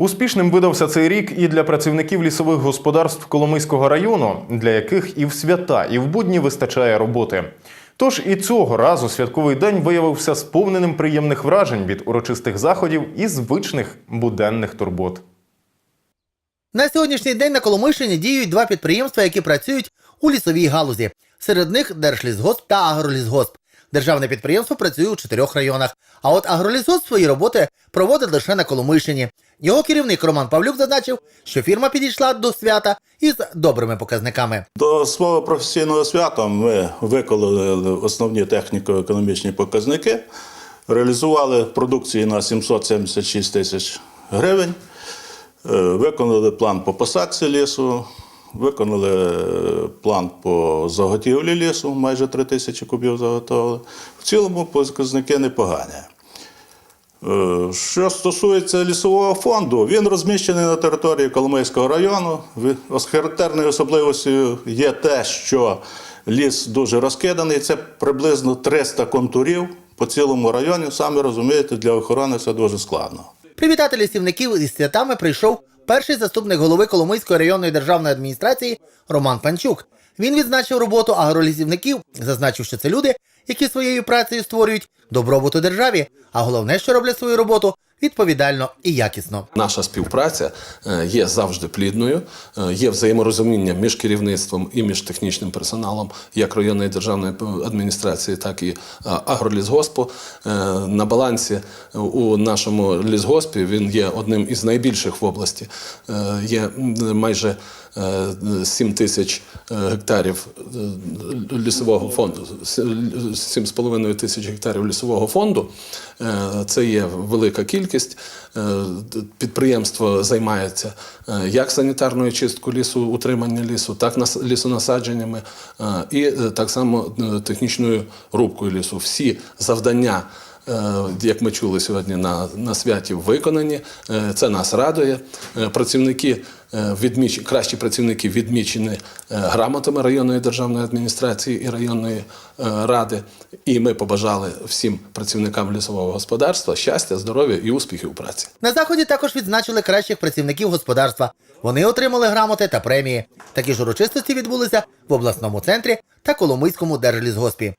Успішним видався цей рік і для працівників лісових господарств Коломийського району, для яких і в свята, і в будні вистачає роботи. Тож і цього разу святковий день виявився сповненим приємних вражень від урочистих заходів і звичних буденних турбот. На сьогоднішній день на Коломийщині діють два підприємства, які працюють у лісовій галузі. Серед них Держлісгосп та Агролісгосп. Державне підприємство працює у чотирьох районах. А от агролісгосп свої роботи проводить лише на Коломийщині. Його керівник Роман Павлюк зазначив, що фірма підійшла до свята із добрими показниками. До свого професійного свята ми виконали основні техніко-економічні показники, реалізували продукції на 776 тисяч гривень, е, виконали план по посадці лісу, виконали е, план по заготівлі лісу, майже 3 тисячі кубів заготовили. В цілому показники непогані. Е, Що стосується лісового фонду, він розміщений на території Коломийського району. Характерною особливостю є те, що ліс дуже розкиданий. Це приблизно 300 контурів по цілому районі. Самі розумієте, для охорони це дуже складно. Привітати лісівників із святами прийшов перший заступник голови Коломийської районної державної адміністрації Роман Панчук. Він відзначив роботу агролісівників, зазначив, що це люди, які своєю працею створюють добробут у державі, а головне, що роблять свою роботу відповідально і якісно. Наша співпраця е, є завжди плідною, е, є взаєморозуміння між керівництвом і між технічним персоналом як районної державної адміністрації, так і е, агролісгоспу. На балансі у нашому лісгоспі він є одним із найбільших в області. Є майже е, 7 тисяч гектарів лісового фонду, с- 7,5 тисяч гектарів лісового фонду. Це є велика кількість. Е, д- Підприємство займається е, як санітарною чисткою лісу, утримання лісу, так лісонасадженнями е, і е, так само е, технічною рубкою лісу. Всі завдання. Е, Як ми чули сьогодні на, на святі, виконані. Е, Це нас радує. Е, Працівники відміч... кращі працівники відмічені грамотами районної державної адміністрації і районної ради. І ми побажали всім працівникам лісового господарства щастя, здоров'я і успіхів у праці. На заході також відзначили кращих працівників господарства. Вони отримали грамоти та премії. Такі ж урочистості відбулися в обласному центрі та Коломийському держлісгоспі.